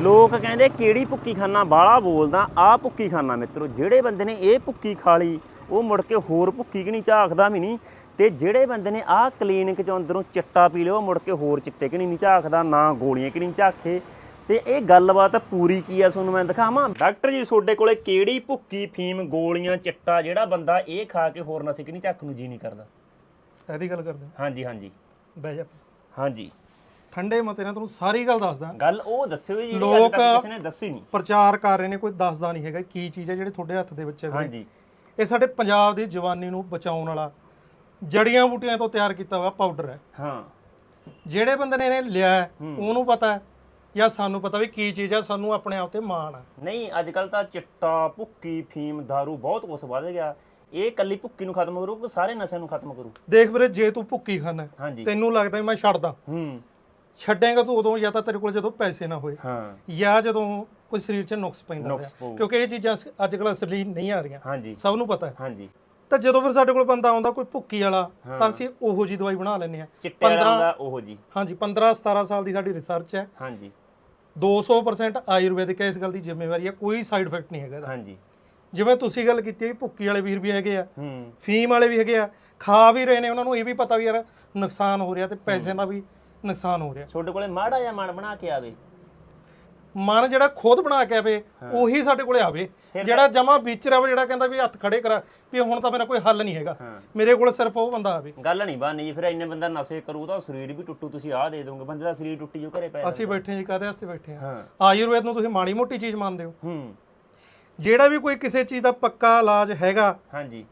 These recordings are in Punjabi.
ਲੋਕ ਕਹਿੰਦੇ ਕਿਹੜੀ ਭੁੱਕੀ ਖਾਨਾ ਬਾਲਾ ਬੋਲਦਾ ਆ ਭੁੱਕੀ ਖਾਨਾ ਮਿੱਤਰੋ ਜਿਹੜੇ ਬੰਦੇ ਨੇ ਇਹ ਭੁੱਕੀ ਖਾ ਲਈ ਉਹ ਮੁੜ ਕੇ ਹੋਰ ਭੁੱਕੀ ਕਿ ਨਹੀਂ ਝਾਕਦਾ ਵੀ ਨਹੀਂ। ਤੇ ਜਿਹੜੇ ਬੰਦੇ ਨੇ ਆਹ ਕਲੀਨਿਕ ਚੋਂ ਅੰਦਰੋਂ ਚਿੱਟਾ ਪੀ ਲਿਆ ਉਹ ਮੁੜ ਕੇ ਹੋਰ ਚਿੱਟੇ ਕਿ ਨਹੀਂ ਝਾਕਦਾ ਨਾ ਗੋਲੀਆਂ ਕਿ ਨਹੀਂ ਝਾਕੇ। ਤੇ ਇਹ ਗੱਲਬਾਤ ਪੂਰੀ ਕੀ ਆ ਤੁਹਾਨੂੰ ਮੈਂ ਦਿਖਾਵਾਂ? ਡਾਕਟਰ ਜੀ ਤੁਹਾਡੇ ਕੋਲੇ ਕਿਹੜੀ ਭੁੱਕੀ ਫੀਮ ਗੋਲੀਆਂ ਚਿੱਟਾ ਜਿਹੜਾ ਬੰਦਾ ਇਹ ਖਾ ਕੇ ਹੋਰ ਨਸ਼ੇ ਕਿ ਨਹੀਂ ਝੱਕ ਨੂੰ ਜੀ ਨਹੀਂ ਕਰਦਾ? ਇਹਦੀ ਗੱਲ ਕਰਦੇ ਹਾਂਜੀ ਹਾਂਜੀ। ਬਹਿ ਜਾ। ਹਾਂਜੀ। ਠੰਡੇ ਮਤੇ ਨਾਲ ਤੁਹਾਨੂੰ ਸਾਰੀ ਗੱਲ ਦੱਸਦਾ। ਗੱਲ ਉਹ ਦੱਸਿਓ ਜੀ ਜਿਹੜੀ ਅੱਜ ਲੋਕ- ਤੱਕ ਕਿਸੇ ਨੇ ਦੱਸੀ ਨਹੀਂ। ਪ੍ਰਚਾਰ ਕਰ ਰਹੇ ਨੇ ਕੋਈ ਦੱਸਦਾ ਨਹੀਂ ਹੈਗਾ ਕੀ ਚੀਜ਼ ਹੈ ਜਿਹੜੀ ਤੁਹਾਡੇ ਹੱਥ ਦੇ ਵਿੱਚ ਹੈ। ਹਾਂਜੀ। ਇਹ ਸਾਡੇ ਪੰਜਾਬ ਦੀ ਜਵਾਨੀ ਨੂੰ ਬਚਾਉਣ ਵਾਲਾ ਜੜੀਆਂ ਬੂਟੀਆਂ ਤੋਂ ਤਿਆਰ ਕੀਤਾ ਹੋਇਆ ਪਾਊਡਰ ਹੈ। ਹਾਂ। ਜਿਹੜੇ ਬੰਦੇ ਨੇ ਇਹਨੇ ਲਿਆ ਹੈ, ਉਹਨੂੰ ਪਤਾ ਹੈ ਜਾਂ ਸਾਨੂੰ ਪਤਾ ਵੀ ਕੀ ਚੀਜ਼ ਹੈ ਸਾਨੂੰ ਆਪਣੇ ਆਪ ਤੇ ਮਾਣ ਹੈ। ਨਹੀਂ ਅੱਜ ਕੱਲ ਤਾਂ ਚਿੱਟਾ ਭੁੱਕੀ ਫੀਮ दारू ਬਹੁਤ ਕੁਝ ਵੱਧ ਗਿਆ। ਇਹ ਕੱਲੀ ਭੁੱਕੀ ਨੂੰ ਖਤਮ ਕਰੂ ਕਿ ਸਾਰੇ ਨਸ਼ਿਆਂ ਨੂੰ ਖਤਮ ਕਰੂ। ਦੇਖ ਵੀਰੇ ਜੇ ਤੂੰ ਭੁੱਕੀ ਹੈ, ਹਾਂਜੀ। ਤੈਨੂੰ ਲੱਗਦਾ ਵੀ ਮੈਂ ਛੱਡਦਾ। ਹੂੰ। ਛੱਡੇਗਾ ਤੂੰ ਉਦੋਂ ਜਾਂ ਤਾਂ ਤੇਰੇ ਕੋਲ ਜਦੋਂ ਪੈਸੇ ਨਾ ਹੋਏ ਹਾਂ। ਜਾਂ ਜਦੋਂ ਕੋਈ ਸਰੀਰ 'ਚ ਨੁਕਸ ਪੈਂਦਾ ਨੁਕਸ। ਪਊ। ਕਿਉਂਕਿ ਇਹ ਚੀਜ਼ਾਂ ਅੱਜ ਕੱਲ੍ਹ ਅਸਲੀ ਨਹੀਂ ਆ ਰਹੀਆਂ। ਹਾਂਜੀ। ਸਭ ਨੂੰ ਪਤਾ ਹੈ। ਹਾਂਜੀ। ਤਾਂ ਜਦੋਂ ਫਿਰ ਸਾਡੇ ਕੋਲ ਬੰਦਾ ਆਉਂਦਾ ਕੋਈ ਭੁੱਕੀ ਵਾਲਾ ਤਾਂ ਅਸੀਂ ਉਹੋ ਜੀ ਦਵਾਈ ਬਣਾ ਲੈਂਦੇ ਆ ਚਿੱਟੇ ਦਾ ਉਹ ਜੀ ਹਾਂਜੀ 15 17 ਸਾਲ ਦੀ ਸਾਡੀ ਰਿਸਰਚ ਹੈ। ਹਾਂਜੀ। 200% ਆਯੁਰਵੈਦਿਕ ਹੈ ਇਸ ਗੱਲ ਦੀ ਜ਼ਿੰਮੇਵਾਰੀ ਹੈ। ਕੋਈ ਸਾਈਡ ਇਫੈਕਟ ਨਹੀਂ ਹੈਗਾ ਇਹਦਾ। ਹਾਂਜੀ। ਜਿਵੇਂ ਤੁਸੀਂ ਗੱਲ ਕੀਤੀ ਹੈ ਭੁੱਕੀ ਵਾਲੇ ਵੀਰ ਵੀ ਹੈਗੇ ਆ ਹੂੰ। ਫੀਮ ਵਾਲੇ ਵੀ ਹੈਗੇ ਆ ਖਾ ਵੀ ਰਹੇ ਨੇ ਉਹਨਾਂ ਨੂੰ ਇਹ ਵੀ ਪਤਾ ਵੀ ਯਾਰ ਨੁਕਸਾਨ ਹੋ ਰਿਹਾ ਤੇ ਪੈਸੇ ਦਾ ਵੀ ਨੁਕਸਾਨ ਹੋ ਰਿਹਾ। ਤੁਹਾਡੇ ਕੋਲੇ ਮਾੜਾ ਜਿਹਾ ਮਨ ਬਣਾ ਕੇ ਆਵੇ। ਮਨ ਜਿਹੜਾ ਖੁਦ ਬਣਾ ਕੇ ਆਵੇ ਉਹੀ ਸਾਡੇ ਕੋਲੇ ਆਵੇ। ਜਿਹੜਾ ਜਮਾ ਵਿੱਚ ਰਵੇ ਜਿਹੜਾ ਕਹਿੰਦਾ ਵੀ ਹੱਥ ਖੜੇ ਕਰਾ ਵੀ ਹੁਣ ਤਾਂ ਮੇਰਾ ਕੋਈ ਹੱਲ ਨਹੀਂ ਹੈਗਾ। ਮੇਰੇ ਕੋਲ ਸਿਰਫ ਉਹ ਬੰਦਾ ਆਵੇ। ਗੱਲ ਨਹੀਂ ਬਾਨੀ ਜੀ ਫਿਰ ਇੰਨੇ ਬੰਦਾ ਨਸ਼ੇ ਕਰੂ ਤਾਂ ਸਰੀਰ ਵੀ ਟੁੱਟੂ ਤੁਸੀਂ ਆਹ ਦੇ ਦੋਗੇ ਬੰਦੇ ਦਾ ਸਰੀਰ ਟੁੱਟੀ ਜੋ ਘਰੇ ਪੈ ਅਸੀਂ ਬੈਠੇ ਜੀ ਕਾਦੇ ਵਾਸਤੇ ਬੈਠੇ ਆ? ਆਯੁਰਵੇਦ ਨੂੰ ਤੁਸੀਂ ਮਾੜੀ ਮੋਟੀ ਚੀਜ਼ ਮੰਨਦੇ ਹੋ। ਹੂੰ। ਜਿਹੜਾ ਵੀ ਕੋਈ ਕਿਸੇ ਚੀਜ਼ ਦਾ ਪੱਕਾ ਇਲਾਜ ਹੈਗਾ ਹਾਂਜੀ।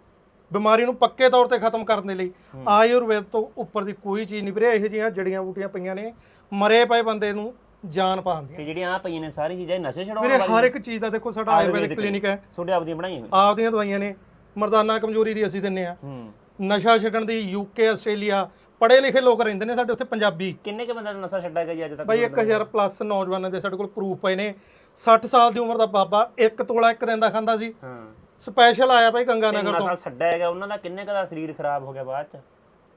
ਬਿਮਾਰੀ ਨੂੰ ਪੱਕੇ ਤੌਰ ਤੇ ਖਤਮ ਕਰਨ ਦੇ ਲਈ ਆਯੁਰਵੇਦ ਤੋਂ ਉੱਪਰ ਦੀ ਕੋਈ ਚੀਜ਼ ਨਹੀਂ ਵੀਰੇ ਇਹੋ ਜਿਹੀਆਂ ਜੜੀਆਂ ਬੂਟੀਆਂ ਪਈਆਂ ਨੇ ਮਰੇ ਪਏ ਬੰਦੇ ਨੂੰ ਜਾਨ ਪਾਉਂਦੀਆਂ ਤੇ ਜਿਹੜੀਆਂ ਆ ਪਈਆਂ ਨੇ ਸਾਰੀ ਚੀਜ਼ਾਂ ਨਸ਼ੇ ਛਡਾਉਣ ਵੀਰੇ ਹਰ ਇੱਕ ਚੀਜ਼ ਦਾ ਦੇਖੋ ਸਾਡਾ ਆਯੁਰਵੈਦਿਕ ਕਲੀਨਿਕ ਹੈ। ਤੁਹਾਡੇ ਆਪਦੀਆਂ ਬਣਾਈਆਂ ਹੋਈਆਂ ਆਪਦੀਆਂ ਦਵਾਈਆਂ ਨੇ। ਮਰਦਾਨਾ ਕਮਜ਼ੋਰੀ ਦੀ ਅਸੀਂ ਦਿੰਨੇ ਆ। ਹੂੰ। ਨਸ਼ਾ ਛੱਡਣ ਦੀ ਯੂਕੇ ਆਸਟ੍ਰੇਲੀਆ ਪੜ੍ਹੇ ਲਿਖੇ ਲੋਕ ਰਹਿੰਦੇ ਨੇ ਸਾਡੇ ਉੱਥੇ ਪੰਜਾਬੀ। ਕਿੰਨੇ ਕ ਬੰਦੇ ਦਾ ਨਸ਼ਾ ਛੱਡਿਆ ਗਿਆ ਜੀ ਅੱਜ ਤੱਕ? ਬਾਈ 1000 ਪਲੱਸ ਨੌਜਵਾਨਾਂ ਦੇ ਸਾਡੇ ਕੋਲ ਪ੍ਰੂਫ ਪਏ ਨੇ। 60 ਸਾਲ ਦੀ ਉਮਰ ਦਾ ਬਾਬਾ ਇੱਕ ਤੋਲਾ ਇੱਕ ਦਿਨ ਦਾ ਖਾਂਦਾ ਸੀ। ਹਾਂ। ਸਪੈਸ਼ਲ ਆਇਆ ਬਾਈ ਗੰਗਾ ਤੇ ਨਗਰ ਤੋਂ। ਨਸ਼ਾ ਛੱਡਿਆ ਹੈਗਾ ਉਹਨਾਂ ਦਾ ਕਿੰਨੇ ਕ ਦਾ ਸਰੀਰ ਖਰਾਬ ਹੋ ਗਿਆ ਬਾਅਦ ਚ?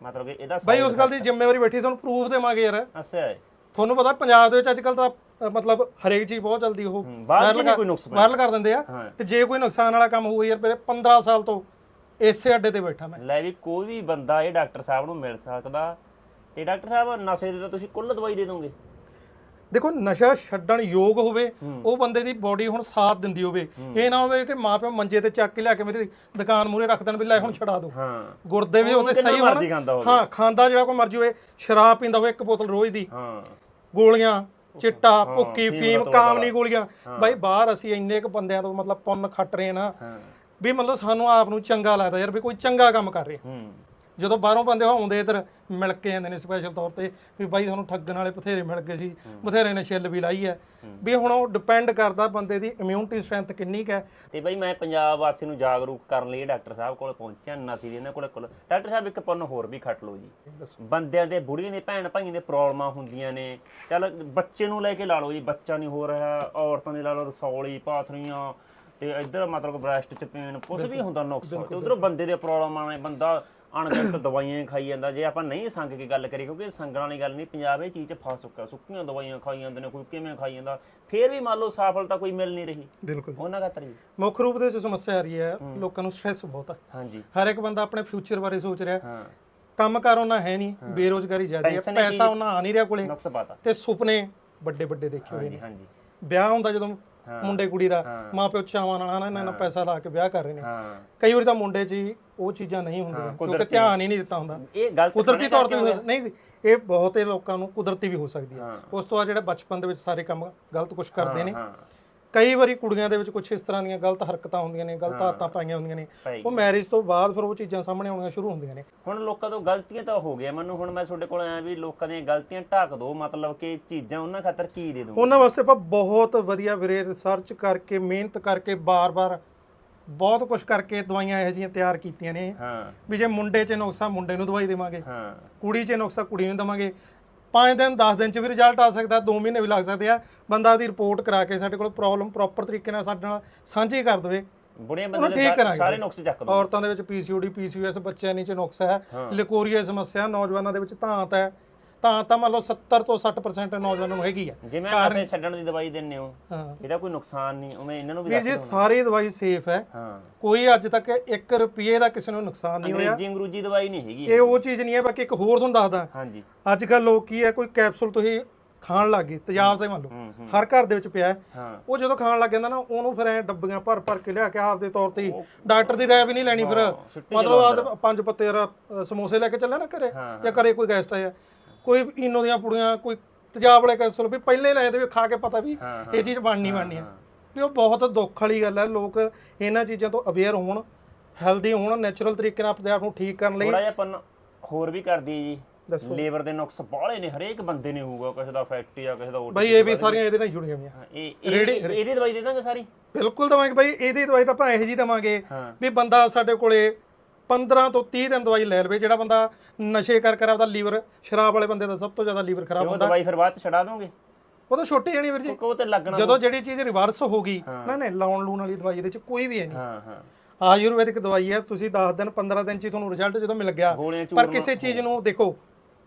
ਮਤਲਬ ਕਿ ਇਹਦਾ ਬਾਈ ਉਸ ਗੱਲ ਦੀ ਜ਼ਿੰਮੇਵਾਰੀ ਬੈਠੀ ਤੁਹਾਨੂੰ ਪ੍ਰੂਫ ਦੇਵਾਂਗੇ ਯਾਰ। ਅੱਛਾ ਹੈ ਤੁਹਾਨੂੰ ਪਤਾ ਪੰਜਾਬ ਦੇ ਵਿੱਚ ਅੱਜ ਕੱਲ ਤਾਂ ਅ, ਮਤਲਬ ਹਰੇਕ ਚੀਜ਼ ਬਹੁਤ ਜਲਦੀ ਉਹ। ਹੂੰ, ਬਾਅਦ ਚ ਨਹੀਂ ਕੋਈ ਨੁਕਸ ਵਾਇਰਲ ਕਰ ਦਿੰਦੇ ਆ। ਹਾਂ। ਤੇ ਜੇ ਕੋਈ ਨੁਕਸਾਨ ਵਾਲਾ ਕੰਮ ਹੋਊਗਾ ਯਾਰ ਮੇਰੇ 15 ਸਾਲ ਤੋਂ ਇਸੇ ਅੱਡੇ ਤੇ ਬੈਠਾ ਮੈਂ। ਲੈ ਵੀ ਕੋਈ ਵੀ ਬੰਦਾ ਇਹ ਡਾਕਟਰ ਸਾਹਿਬ ਨੂੰ ਮਿਲ ਸਕਦਾ। ਤੇ ਡਾਕਟਰ ਸਾਹਿਬ ਨਸ਼ੇ ਦੀ ਤਾਂ ਤੁਸੀਂ ਕੁੱਲ ਦਵਾਈ ਦੇ ਦੋਗੇ। ਦੇਖੋ ਨਸ਼ਾ ਛੱਡਣ ਯੋਗ ਹੋਵੇ ਉਹ ਬੰਦੇ ਦੀ ਬਾਡੀ ਹੁਣ ਸਾਥ ਦਿੰਦੀ ਹੋਵੇ। ਇਹ ਨਾ ਹੋਵੇ ਕਿ ਮਾਪਿਓ ਮੰਜੇ ਤੇ ਚੱਕ ਕੇ ਲਿਆ ਕੇ ਮੇਰੀ ਦੁਕਾਨ ਮੂਰੇ ਰੱਖ ਦੇਣ ਵੀ ਲੈ ਹੁਣ ਛਡਾ ਦਿਓ ਹਾਂ। ਗੁਰਦੇ ਵੀ ਉਹਦੇ ਸਹੀ ਹੋਣ। ਹਾਂ ਖਾਂਦਾ ਜਿਹੜਾ ਕੋਈ ਮਰਜ਼ੀ ਹੋਵੇ ਸ਼ਰਾਬ ਪੀਂਦਾ ਹੋਵੇ ਇੱਕ ਬੋਤਲ ਰੋਜ਼ ਦੀ। ਹਾਂ। ਗੋਲੀਆਂ ਚਿੱਟਾ ਭੁੱਕੀ ਫੀਮ ਦਾ ਕਾਮਨੀ ਗੋਲੀਆਂ। ਬਾਈ ਬਾਹਰ ਅਸੀਂ ਇੰਨੇ ਕ ਬੰਦਿਆਂ ਤੋਂ ਮਤਲਬ ਪੁੰਨ ਖੱਟ ਰਹੇ ਨਾ ਵੀ ਮਤਲਬ ਸਾਨੂੰ ਆਪ ਨੂੰ ਚੰਗਾ ਲੱਗਦਾ ਯਾਰ ਵੀ ਕੋਈ ਚੰਗਾ ਕੰਮ ਕਰ ਰਿਹਾ। ਹੂੰ। ਜਦੋਂ ਬਾਹਰੋਂ ਬੰਦੇ ਆਉਂਦੇ ਇੱਧਰ ਮਿਲ ਕੇ ਜਾਂਦੇ ਨੇ ਸਪੈਸ਼ਲ ਤੌਰ ਤੇ ਵੀ ਬਾਈ ਸਾਨੂੰ ਠੱਗਣ ਵਾਲੇ ਬਥੇਰੇ ਮਿਲ ਗਏ ਸੀ ਬਥੇਰੇ ਨੇ ਛਿੱਲ ਵੀ ਲਾਈ ਹੈ। ਵੀ ਹੁਣ ਉਹ ਡਿਪੈਂਡ ਕਰਦਾ ਬੰਦੇ ਦੀ ਇਮਿਊਨਿਟੀ ਸਟਰੈਂਥ ਕਿੰਨੀ ਕੁ ਹੈ। ਤੇ ਬਈ ਮੈਂ ਪੰਜਾਬ ਵਾਸੀ ਨੂੰ ਜਾਗਰੂਕ ਕਰਨ ਲਈ ਡਾਕਟਰ ਸਾਹਿਬ ਕੋਲ ਪਹੁੰਚਿਆ ਨਸੀ ਦੇ ਇਹਨਾਂ ਕੋਲ ਕੋਲ। ਡਾਕਟਰ ਸਾਹਿਬ ਇੱਕ ਪੁੰਨ ਹੋਰ ਵੀ ਖੱਟ ਲਓ ਜੀ। ਬੰਦਿਆਂ ਦੇ ਬੁੜੀਆਂ ਦੇ ਭੈਣ ਭਾਈਆਂ ਦੇ ਪ੍ਰੋਬਲਮਾਂ ਹੁੰਦੀਆਂ ਨੇ। ਚੱਲ ਬੱਚੇ ਨੂੰ ਲੈ ਕੇ ਲਾ ਲਓ ਜੀ ਬੱਚਾ ਨਹੀਂ ਹੋ ਰਿਹਾ ਔਰਤਾਂ ਦੇ ਲਾ ਲਓ ਰਸੌਲੀ ਪਾਥਰੀਆਂ ਤੇ ਇੱਧਰ ਮਤਲਬ ਬ੍ਰੈਸਟ ਚ ਪੇਨ ਕੁਝ ਵੀ ਹੁੰਦਾ ਨੁਕਸ। ਤੇ ਉਧਰੋਂ ਬੰਦੇ ਦੇ ਪ੍ਰੋਬਲਮਾਂ ਨੇ ਬੰਦਾ ਅਣਗਿਣਤ ਦਵਾਈਆਂ ਖਾਈ ਜਾਂਦਾ। ਜੇ ਆਪਾਂ ਨਹੀਂ ਸੰਗ ਕੇ ਗੱਲ ਕਰੀਏ ਕਿਉਂਕਿ ਸੰਗਣ ਵਾਲੀ ਗੱਲ ਨਹੀਂ ਪੰਜਾਬ ਇਹ ਚੀਜ਼ 'ਚ ਫਸ ਚੁੱਕਾ ਸੁੱਕੀਆਂ ਦਵਾਈਆਂ ਖਾਈ ਜਾਂਦੇ ਨੇ ਕੋਈ ਕਿਵੇਂ ਖਾਈ ਜਾਂਦਾ। ਫੇਰ ਵੀ ਮੰਨ ਲਓ ਸਫਲਤਾ ਕੋਈ ਮਿਲ ਨਹੀਂ ਰਹੀ। ਬਿਲਕੁਲ। ਉਹਨਾਂ ਖਾਤਰ ਜੀ ਮੁੱਖ ਰੂਪ ਦੇ ਵਿੱਚ ਸਮੱਸਿਆ ਆ ਰਹੀ ਹੈ ਲੋਕਾਂ ਨੂੰ ਸਟ੍ਰੈਸ ਬਹੁਤ ਹੈ ਹਾਂਜੀ। ਹਰ ਇੱਕ ਬੰਦਾ ਆਪਣੇ ਫਿਊਚਰ ਬਾਰੇ ਸੋਚ ਰਿਹਾ। ਹਾਂ। ਕੰਮ ਕਾਰ ਉਹਨਾਂ ਹੈ ਨਹੀਂ ਬੇਰੋਜ਼ਗਾਰੀ ਜ਼ਿਆਦਾ ਹੈ ਪੈਸਾ ਉਹਨਾਂ ਆ ਨਹੀਂ ਰਿਹਾ ਕੋਲੇ। ਤੇ ਸੁਪਨੇ ਵੱਡੇ ਵੱਡੇ ਦੇਖੇ ਹੋਏ ਨੇ। ਹਾਂਜੀ ਹਾਂਜੀ। ਵਿਆਹ ਹੁੰਦਾ ਜਦੋਂ ਮੁੰਡੇ ਕੁੜੀ ਦਾ ਮਾਪਿਓ ਚਾਵਾਂ ਨਾਲ ਹਨਾ ਇਹਨਾਂ ਨਾਲ ਪੈਸਾ ਲਾ ਕੇ ਵਿਆਹ ਕਰ ਰਹੇ ਨੇ। ਕਈ ਵਾਰੀ ਤਾਂ ਮੁੰਡੇ 'ਚ ਹੀ ਉਹ ਚੀਜ਼ਾਂ ਨਹੀਂ ਹੁੰਦੀਆਂ ਕਿਉਂਕਿ ਧਿਆਨ ਹੀ ਨਹੀਂ ਦਿੱਤਾ ਹੁੰਦਾ। ਇਹ ਗਲਤ ਕੁਦਰਤੀ ਤੌਰ ਤੇ ਨਹੀਂ ਇਹ ਬਹੁਤੇ ਲੋਕਾਂ ਨੂੰ ਕੁਦਰਤੀ ਵੀ ਹੋ ਸਕਦੀ ਹੈ। ਉਸ ਤੋਂ ਬਾਅਦ ਜਿਹੜਾ ਬਚਪਨ ਦੇ ਵਿੱਚ ਸਾਰੇ ਕੰਮ ਗਲਤ ਕੁਝ ਕਰਦੇ ਨੇ ਕਈ ਵਾਰੀ ਕੁੜੀਆਂ ਦੇ ਵਿੱਚ ਕੁਝ ਇਸ ਤਰ੍ਹਾਂ ਦੀਆਂ ਗਲਤ ਹਰਕਤਾਂ ਹੁੰਦੀਆਂ ਨੇ ਗਲਤ ਆਦਤਾਂ ਪਾਈਆਂ ਹੁੰਦੀਆਂ ਨੇ। ਭਾਈ ਉਹ ਮੈਰਿਜ ਤੋਂ ਬਾਅਦ ਫਿਰ ਉਹ ਚੀਜ਼ਾਂ ਸਾਹਮਣੇ ਆਉਣੀਆਂ ਸ਼ੁਰੂ ਹੁੰਦੀਆਂ ਨੇ। ਹੁਣ ਲੋਕਾਂ ਤੋਂ ਗਲਤੀਆਂ ਤਾਂ ਹੋ ਗਈਆਂ। ਮੈਨੂੰ ਹੁਣ ਮੈਂ ਤੁਹਾਡੇ ਕੋਲ ਆਇਆ ਵੀ ਲੋਕਾਂ ਦੀਆਂ ਗਲਤੀਆਂ ਢੱਕ ਦਿਓ ਮਤਲਬ ਕਿ ਚੀਜ਼ਾਂ ਉਹਨਾਂ ਖਾਤਰ ਕੀ ਦੇ ਦੂੰ ਉਹਨਾਂ ਵਾਸਤੇ ਆਪਾਂ ਬਹੁਤ ਵਧੀਆ ਵੀਰੇ ਰਿਸਰਚ ਕਰਕੇ ਮਿਹਨਤ ਕਰਕੇ ਬਾਰ-ਬਾਰ ਬਹੁਤ ਕੁਝ ਕਰਕੇ ਦਵਾਈਆਂ ਇਹੋ ਜਿਹੀਆਂ ਤਿਆਰ ਕੀਤੀਆਂ ਨੇ। ਹਾਂ। ਵੀ ਜੇ ਮੁੰਡੇ 'ਚ ਨੁਕਸਾ ਮੁੰਡੇ ਨੂੰ ਦਵਾਈ ਦੇਵਾਂਗੇ। ਹਾਂ। ਕੁੜੀ 'ਚ ਨੁਕਸਾ ਕੁੜੀ ਨੂੰ ਦੇਵਾਂਗੇ। 5 ਦਿਨ 10 ਦਿਨ 'ਚ ਵੀ ਰਿਜ਼ਲਟ ਆ ਸਕਦਾ 2 ਮਹੀਨੇ ਵੀ ਲੱਗ ਸਕਦੇ ਆ। ਬੰਦਾ ਉਹਦੀ ਰਿਪੋਰਟ ਕਰਾ ਕੇ ਸਾਡੇ ਕੋਲ ਪ੍ਰੋਬਲਮ ਪ੍ਰੋਪਰ ਤਰੀਕੇ ਨਾਲ ਸਾਡੇ ਨਾਲ ਸਾਂਝੀ ਕਰ ਦੇਵੇ। ਬੁੜੀਆਂ ਉਹਨੂੰ ਬੰਦੇ ਦੇ ਸਾ-। ਸਾਰੇ ਨੁਕਸ ਚੱਕ ਦੋ। ਔਰਤਾਂ ਦੇ ਵਿੱਚ ਪੀਸੀਓਡੀ ਪੀਸੀਓਐਸ ਬੱਚਿਆਂ ਨੀਚੇ ਨੁਕਸ ਹੈ। ਲਿਕੋਰੀਆ ਸਮੱਸਿਆ ਨੌਜਵਾਨਾਂ ਦੇ ਵਿੱਚ ਧਾਂਤ ਹੈ। ਤਾਂ ਤਾਂ ਮੰਨ ਲਓ 70 ਤੋਂ 60% ਨੌਜਵਾਨਾਂ ਨੂੰ ਹੈਗੀ ਆ। ਜਿਵੇਂ ਨਸ਼ੇ ਛੱਡਣ ਦੀ ਦਵਾਈ ਦਿੰਨੇ ਹੋ ਹਾਂ। ਇਹਦਾ ਕੋਈ ਨੁਕਸਾਨ ਨਹੀਂ ਉਵੇਂ ਇਹਨਾਂ ਨੂੰ ਵੀ ਦੱਸ ਜੀ ਦਿਓ ਸਾਰੀ ਦਵਾਈ ਸੇਫ ਹੈ। ਹਾਂ। ਕੋਈ ਅੱਜ ਤੱਕ 1 ਰੁਪਏ ਦਾ ਕਿਸੇ ਨੂੰ ਨੁਕਸਾਨ ਨਹੀਂ ਹੋਇਆ। ਅੰਗਰੇਜ਼ੀ ਅੰਗਰੂਜੀ ਦਵਾਈ ਨਹੀਂ ਹੈਗੀ ਇਹ ਉਹ ਚੀਜ਼ ਨਹੀਂ ਹੈ ਬਾਕੀ ਇੱਕ ਹੋਰ ਤੁਹਾਨੂੰ ਦੱਸਦਾ। ਹਾਂਜੀ। ਅੱਜ ਕੱਲ ਲੋਕ ਕੀ ਹੈ ਕੋਈ ਕੈਪਸੂਲ ਤੁਸੀਂ ਖਾਣ ਲੱਗੇ ਤੇਜ਼ਾਬ ਤੇ ਮੰਨ ਲਓ। ਹਰ ਘਰ ਦੇ ਵਿੱਚ ਪਿਆ ਉਹ ਜਦੋਂ ਖਾਣ ਲੱਗ ਜਾਂਦਾ ਨਾ ਉਹਨੂੰ ਫਿਰ ਐ ਡੱਬੀਆਂ ਭਰ ਭਰ ਕੇ ਲਿਆ ਕੇ ਆਪਦੇ ਤੌਰ ਤੇ ਡਾਕਟਰ ਦੀ ਰਾਏ ਵੀ ਨਹੀਂ ਲੈਣੀ ਫਿਰ। ਮਤਲਬ ਪੰਜ ਪੱਤੇ ਯਾਰ ਸਮੋਸੇ ਲੈ ਕੇ ਚੱਲਿਆ ਨਾ ਘਰੇ ਜਾਂ ਘਰੇ ਕੋਈ ਗੈਸਟ ਆਇਆ। ਕੋਈ ਇਨੋ ਦੀਆਂ ਪੁੜੀਆਂ ਕੋਈ ਤੇਜ਼ਾਬ ਵਾਲੇ ਕੈਪਸੂਲ ਵੀ ਪਹਿਲੇ ਲੈ ਵੀ ਖਾ ਕੇ ਪਤਾ ਵੀ ਇਹ ਚੀਜ਼ ਬਣਨੀ ਬਣਨੀ ਹੈ। ਵੀ ਉਹ ਬਹੁਤ ਦੁੱਖ ਵਾਲੀ ਗੱਲ ਹੈ ਲੋਕ ਇਹਨਾਂ ਚੀਜ਼ਾਂ ਤੋਂ ਅਵੇਅਰ ਹੋਣ ਹੈਲਦੀ ਹੋਣ ਨੈਚੁਰਲ ਤਰੀਕੇ ਨਾਲ ਆਪਣੇ ਆਪ ਨੂੰ ਠੀਕ ਕਰਨ ਲਈ। ਥੋੜਾ ਜਿਹਾ ਪਨ ਹੋਰ ਵੀ ਕਰਦੀ ਹੈ ਜੀ। ਦੱਸੋ। ਲੇਬਰ ਦੇ ਨੁਕਸ ਬਾਹਲੇ ਨੇ ਹਰੇਕ ਬੰਦੇ ਨੇ ਹੋਊਗਾ ਕਿਸੇ ਦਾ ਫੈਕਟਰੀ ਆ ਕਿਸੇ ਦਾ OTC ਬਈ ਇਹ ਵੀ ਸਾਰੀਆਂ ਇਹਦੇ ਨਾਲ ਜੁੜੀਆਂ ਹੋਈਆਂ। ਇਹ ਇਹ- ਇਹਦੀ ਦਵਾਈ ਦੇ ਦਾਂਗੇ ਸਾਰੀ? ਬਿਲਕੁਲ ਦਵਾਂਗੇ ਬਾਈ ਇਹਦੀ ਦਵਾਈ ਤਾਂ ਆਪਾਂ ਇਹੋ ਜੀ ਦਵਾਂਗੇ ਵੀ ਬੰਦਾ ਸਾਡੇ ਕੋਲੇ 15 ਤੋਂ 30 ਦਿਨ ਦਵਾਈ ਲੈ ਲਵੇ ਜਿਹੜਾ ਬੰਦਾ ਨਸ਼ੇ ਕਰ ਕਰ ਆਪਦਾ ਲੀਵਰ ਸ਼ਰਾਬ ਵਾਲੇ ਬੰਦੇ ਦਾ ਸਭ ਤੋਂ ਜ਼ਿਆਦਾ ਲੀਵਰ ਖਰਾਬ ਉਹ ਹੁੰਦਾ। ਦਵਾਈ ਫਿਰ ਬਾਅਦ ਚ ਛਡਾ ਦੋਗੇ? ਉਹ ਤਾਂ ਛੋਟੀ ਜਣੀ ਵੀਰ ਜੀ। ਉਹ ਤੇ ਲੱਗਣਾ ਜਦੋਂ ਜਿਹੜੀ ਚੀਜ਼ ਰਿਵਰਸ ਹੋ ਗਈ ਨਾ ਨਾ ਲਾਉਣ ਲੂਣ ਵਾਲੀ ਦਵਾਈ ਇਹਦੇ ਚ ਕੋਈ ਵੀ ਹੈ ਨਹੀਂ। ਹਾਂ ਹਾਂ। ਆਯੁਰਵੈਦਿਕ ਦਵਾਈ ਹੈ ਤੁਸੀਂ 10 ਦਿਨ 15 ਦਿਨ ਚ ਹੀ ਤੁਹਾਨੂੰ ਰਿਜ਼ਲਟ ਜਦੋਂ ਮਿਲ ਗਿਆ। ਗੋਲੀਆਂ ਪਰ ਚੂਰਨ ਕਿਸੇ ਚੀਜ਼ ਨੂੰ ਦੇਖੋ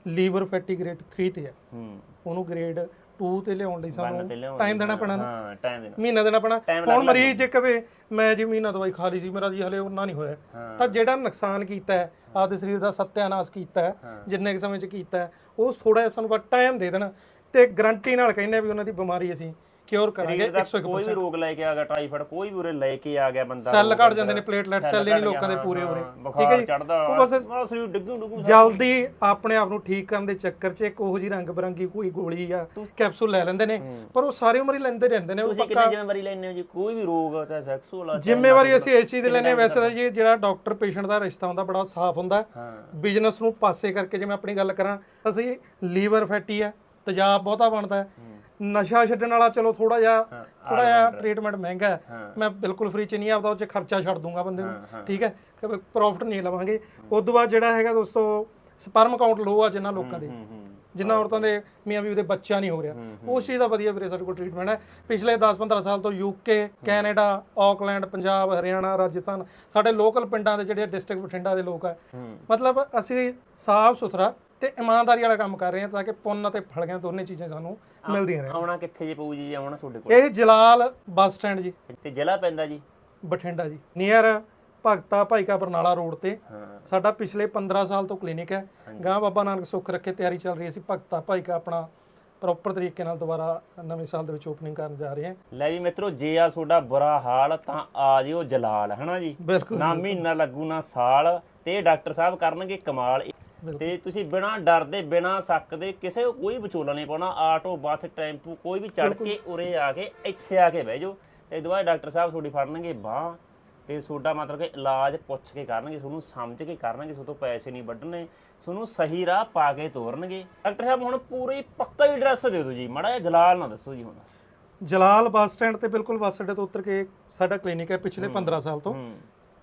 ਲੀਵਰ ਫੈਟੀ ਗ੍ਰੇਡ 3 ਤੇ ਹੈ। ਹੂੰ। ਉਹਨੂੰ ਗ੍ਰੇਡ 2 ਤੇ ਲਿਆਉਣ ਲਈ ਸਾਨੂੰ ਤੇ ਲਿਆਉਣ ਟਾਈਮ ਦੇਣਾ ਪੈਣਾ ਨਾ। ਹਾਂ ਟਾਈਮ ਦੇਣਾ। ਮਹੀਨਾ ਦੇਣਾ ਪੈਣਾ। ਹੁਣ ਮਰੀਜ਼ ਜੇ ਕਵੇ ਮੈਂ ਜੀ ਮਹੀਨਾ ਦਵਾਈ ਖਾ ਲਈ ਸੀ ਮੇਰਾ ਜੀ ਹਲੇ ਉਹਨਾਂ ਨਹੀਂ ਹੋਇਆ। ਤਾਂ ਜਿਹੜਾ ਨੁਕਸਾਨ ਕੀਤਾ ਹੈ ਆਪਦੇ ਸਰੀਰ ਦਾ ਸੱਤਿਆਨਾਸ਼ ਕੀਤਾ ਹੈ ਜਿੰਨੇ ਕੁ ਸਮੇਂ ਚ ਕੀਤਾ ਹੈ ਉਹ ਥੋੜਾ ਜਿਹਾ ਸਾਨੂੰ ਬਸ ਟਾਈਮ ਦੇ ਦੇਣ। ਤੇ ਗਰੰਟੀ ਨਾਲ ਕਹਿੰਦੇ ਵੀ ਉਹਨਾਂ ਦੀ ਬਿਮਾਰੀ ਅਸੀਂ ਕਿਉਰ ਕਰਾਂਗੇ ਸਰੀਰ ਦਾ 101% ਕੋਈ ਵੀ ਰੋਗ ਲੈ ਕੇ ਆ ਗਿਆ ਟਾਈਫਾਇਡ ਕੋਈ ਵੀ ਉਰੇ ਲੈ ਕੇ ਆ ਗਿਆ ਬੰਦਾ ਸੈੱਲ ਘਟ ਜਾਂਦੇ ਨੇ ਪਲੇਟਲੈਟ ਸੈੱਲ ਨਹੀਂ ਲੋਕਾਂ ਦੇ ਪੂਰੇ ਹਾਂ, ਰਹੇ। ਠੀਕ ਹੈ ਜੀ? ਉਹ ਬਸ ਆਹ ਸਰੀਰ ਡਿੱਗੂ ਡਿੱਗੂ ਜਲਦੀ ਆਪਣੇ ਆਪ ਨੂੰ ਠੀਕ ਕਰਨ ਦੇ ਚੱਕਰ 'ਚ ਇੱਕ ਉਹੋ ਜੀ ਰੰਗ ਬਰੰਗੀ ਕੋਈ ਗੋਲੀ ਜਾਂ ਕੈਪਸੂਲ ਲੈ ਲੈਂਦੇ ਨੇ ਪਰ ਉਹ ਸਾਰੀ ਉਮਰ ਹੀ ਲੈਂਦੇ ਰਹਿੰਦੇ ਨੇ ਉਹ ਤੁਸੀਂ ਕਿੰਨੀ ਜ਼ਿੰਮੇਵਾਰੀ ਲੈਣੇ ਹੋ ਜੀ? ਕੋਈ ਵੀ ਰੋਗ ਚਾਹੇ ਸੈਕਸੁਅਲ ਆ ਚਾਹੇ ਜ਼ਿੰਮੇਵਾਰੀ ਅਸੀਂ ਇਸ ਚੀਜ਼ ਦੀ ਲੈਨੇ ਵੈਸੇ ਤਾਂ ਜੀ ਜਿਹੜਾ ਡਾਕਟਰ ਪੇਸ਼ੈਂਟ ਦਾ ਰਿਸ਼ਤਾ ਹੁੰਦਾ ਬੜਾ ਸਾਫ਼ ਹੁੰਦਾ। ਬਿਜ਼ਨਸ ਨੂੰ ਪਾਸੇ ਕਰਕੇ ਜਿਵੇਂ ਆਪਣੀ ਗੱਲ ਕਰਾਂ ਅਸੀਂ ਲੀਵਰ ਫੈਟੀ ਹੈ ਤੇਜ਼ਾਬ ਬਹੁਤਾ ਬਣਦਾ ਹੈ। ਨਸ਼ਾ ਛੱਡਣ ਵਾਲਾ ਚਲੋ ਥੋੜਾ ਜਿਹਾ ਥੋੜਾ ਜਿਹਾ ਟ੍ਰੀਟਮੈਂਟ ਮਹਿੰਗਾ ਹੈ। ਮੈਂ ਬਿਲਕੁਲ ਫ੍ਰੀ ਚ ਨਹੀਂ ਆਪਦਾ ਉਹ ਚ ਖਰਚਾ ਛੱਡ ਦੂੰਗਾ ਬੰਦੇ ਨੂੰ। ਠੀਕ ਹੈ? ਕਿ ਪ੍ਰੋਫਿਟ ਨਹੀਂ ਲਵਾਂਗੇ। ਉਸ ਤੋਂ ਬਾਅਦ ਜਿਹੜਾ ਹੈਗਾ ਦੋਸਤੋ ਸਪਰਮ ਕਾਊਂਟ ਲੋ ਆ ਜਿਨ੍ਹਾਂ ਲੋਕਾਂ ਦੇ। ਜਿਨ੍ਹਾਂ ਔਰਤਾਂ ਦੇ ਮੀਆਂ ਵੀ ਉਹਦੇ ਬੱਚਾ ਨਹੀਂ ਹੋ ਰਿਹਾ। ਉਸ ਚੀਜ਼ ਦਾ ਵਧੀਆ ਵੀਰੇ ਸਾਡੇ ਕੋਲ ਟ੍ਰੀਟਮੈਂਟ ਹੈ। ਪਿਛਲੇ 10-15 ਸਾਲ ਤੋਂ UK Canada Auckland Punjab Haryana Rajasthan ਸਾਡੇ ਲੋਕਲ ਪਿੰਡਾਂ ਦੇ ਜਿਹੜੇ ਡਿਸਟ੍ਰਿਕਟ ਬਠਿੰਡਾ ਦੇ ਲੋਕ ਹੂੰ। ਮਤਲਬ ਅਸੀਂ ਸਾਫ਼ ਸੁਥਰਾ ਤੇ ਇਮਾਨਦਾਰੀ ਵਾਲਾ ਕੰਮ ਕਰ ਰਹੇ ਹਾਂ ਤਾਂ ਕਿ ਪੁੰਨ ਅਤੇ ਫਲੀਆਂ ਦੋਨੇ ਚੀਜ਼ਾਂ ਸਾਨੂੰ ਮਿਲਦੀਆਂ ਰਹਿਣ। ਆਉਣਾ ਕਿੱਥੇ ਜੇ ਪਊ ਜੀ ਜੇ ਆਉਣਾ ਤੁਹਾਡੇ ਕੋਲ। ਇਹ ਜਲਾਲ ਬੱਸ ਸਟੈਂਡ ਜੀ। ਤੇ ਜ਼ਿਲ੍ਹਾ ਪੈਂਦਾ ਜੀ? ਬਠਿੰਡਾ ਜੀ। ਨੀਅਰ ਭਗਤਾ ਭਾਈਕਾ ਬਰਨਾਲਾ ਰੋਡ ਤੇ। ਹਾਂ। ਸਾਡਾ ਪਿਛਲੇ 15 ਸਾਲ ਤੋਂ ਕਲੀਨਿਕ ਹੈ। ਗਾਂ ਬਾਬਾ ਨਾਨਕ ਸੁੱਖ ਰੱਖੇ ਤਿਆਰੀ ਚੱਲ ਰਹੀ ਹੈ। ਅਸੀਂ ਭਗਤਾ ਭਾਈਕਾ ਆਪਣਾ ਪ੍ਰੋਪਰ ਤਰੀਕੇ ਨਾਲ ਦੁਬਾਰਾ ਨਵੇਂ ਸਾਲ ਦੇ ਵਿੱਚ ਓਪਨਿੰਗ ਕਰਨ ਜਾ ਰਹੇ ਹਾਂ। ਲੈ ਵੀ ਮਿੱਤਰੋ ਜੇ ਆ ਤੁਹਾਡਾ ਬੁਰਾ ਹਾਲ ਤਾਂ ਆ ਜਿਓ ਜਲਾਲ ਹਨਾ ਜੀ? ਬਿਲਕੁਲ ਨਾ ਮਹੀਨਾ ਲੱਗੂ ਨਾ ਸਾਲ। ਤੇ ਡਾਕਟਰ ਸਾਹਿਬ ਕਰਨਗੇ ਕਮਾਲ। ਤੇ ਤੁਸੀਂ ਬਿਨਾ ਡਰਦੇ ਬਿਨਾ ਸਕਦੇ ਕਿਸੇ ਨੂੰ ਕੋਈ ਵਿਚੋਲਾ ਨਹੀਂ ਪਾਉਣਾ। ਆਟੋ ਬੱਸ ਟੈਂਪੂ ਕੋਈ ਵੀ ਚੜ ਕੇ ਉਰੇ ਆ ਕੇ ਇੱਥੇ ਆ ਕੇ ਬਹਿ ਜਾਓ। ਤੇ ਦੁਬਾਰਾ ਡਾਕਟਰ ਸਾਹਿਬ ਤੁਹਾਡੀ ਫੜਨਗੇ ਬਾਹ ਤੇ ਤੁਹਾਡਾ ਮਤਲਬ ਕਿ ਇਲਾਜ ਪੁੱਛ ਕੇ ਕਰਨਗੇ ਤੁਹਾਨੂੰ ਸਮਝ ਕੇ ਕਰਨਗੇ ਤੁਹਾਡੇ ਤੋਂ ਪੈਸੇ ਨਹੀਂ ਵੱਢਣੇ ਤੁਹਾਨੂੰ ਸਹੀ ਰਾਹ ਪਾ ਕੇ ਤੋਰਨਗੇ। ਡਾਕਟਰ ਸਾਹਿਬ ਹੁਣ ਪੂਰੀ ਪੱਕਾ ਹੀ ਐਡਰੈਸ ਦੇ ਦਿਓ ਜੀ। ਮਾੜਾ ਜਿਹਾ ਜਲਾਲ ਨਾ ਦੱਸੋ ਜੀ ਹੁਣ। ਜਲਾਲ ਬੱਸ ਸਟੈਂਡ ਤੇ ਬਿਲਕੁਲ ਬੱਸ ਅੱਡੇ ਤੋਂ ਉਤਰ ਕੇ ਸਾਡਾ ਕਲੀਨਿਕ ਹੈ ਪਿਛਲੇ 15 ਸਾਲ ਤੋਂ।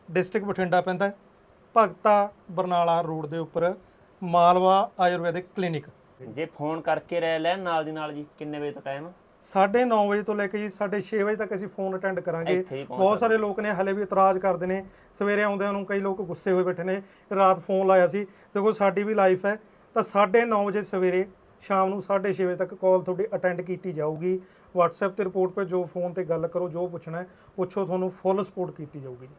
ਡਿਸਟ੍ਰਿਕਟ ਬਠਿੰਡਾ ਪੈਂਦਾ ਭਗਤਾ ਬਰਨਾਲਾ ਰੋਡ ਦੇ ਉੱਪਰ ਮਾਲਵਾ ਆਯੁਰਵੈਦਿਕ ਕਲੀਨਿਕ। ਜੇ ਫੋਨ ਕਰਕੇ ਰਹਿ ਲੈਣ ਨਾਲ ਦੀ ਨਾਲ ਜੀ ਕਿੰਨੇ ਵਜੇ ਤੋਂ ਟਾਈਮ 9:30 ਵਜੇ ਤੋਂ ਲੈ ਕੇ ਜੀ 6:30 ਵਜੇ ਤੱਕ ਅਸੀਂ ਫੋਨ ਅਟੈਂਡ ਕਰਾਂਗੇ। ਇੱਥੇ ਹੀ ਪਹੁੰਚ ਬਹੁਤ ਸਾਰੇ ਲੋਕ ਨੇ ਹਲੇ ਵੀ ਇਤਰਾਜ਼ ਕਰਦੇ ਨੇ। ਸਵੇਰੇ ਆਉਂਦਿਆਂ ਨੂੰ ਕਈ ਲੋਕ ਗੁੱਸੇ ਹੋਏ ਬੈਠੇ ਨੇ। ਰਾਤ ਫੋਨ ਲਾਇਆ ਸੀ। ਦੇਖੋ ਸਾਡੀ ਵੀ ਲਾਈਫ ਹੈ। ਤਾਂ 9:30 ਵਜੇ ਸਵੇਰੇ ਸ਼ਾਮ ਨੂੰ 6:30 ਵਜੇ ਤੱਕ ਕਾਲ ਤੁਹਾਡੀ ਅਟੈਂਡ ਕੀਤੀ ਜਾਊਗੀ। WhatsApp ਤੇ ਰਿਪੋਰਟ 'ਤੇ ਜੋ ਫੋਨ ਤੇ ਗੱਲ ਕਰੋ ਜੋ ਪੁੱਛਣਾ ਹੈ ਪੁੱਛੋ ਤੁਹਾਨੂੰ ਫੁੱਲ ਸਪੋਰਟ ਕੀਤੀ ਜਾਊਗੀ